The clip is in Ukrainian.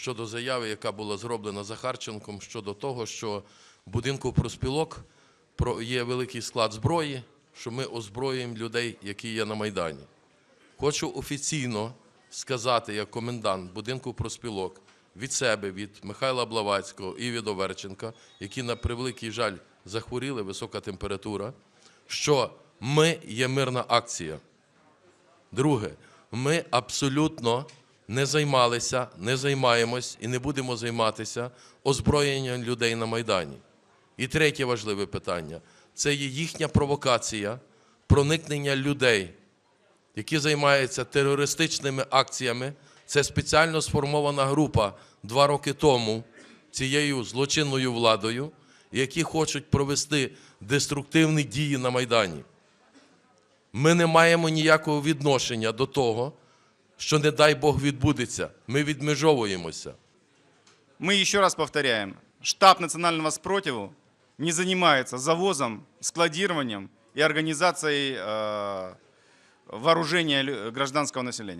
щодо заяви, яка була зроблена Захарченком щодо того, що в будинку проспілок про- є великий склад зброї, що ми озброюємо людей, які є на Майдані. Хочу офіційно сказати, як комендант будинку проспілок від себе, від Михайла Блавацького і від Оверченка, які на превеликий жаль захворіли, висока температура, що ми є мирна акція. Друге, ми абсолютно не займалися, не займаємось і не будемо займатися озброєнням людей на Майдані. І третє важливе питання це є їхня провокація проникнення людей, які займаються терористичними акціями. Це спеціально сформована група два роки тому цією злочинною владою, які хочуть провести деструктивні дії на Майдані. Ми не маємо ніякого відношення до того, що, не дай Бог, відбудеться. Ми відмежовуємося. Мы еще раз повторяем, штаб национального спротиву не занимается завозом, складированием и организацией э, вооружения лю- гражданского населения.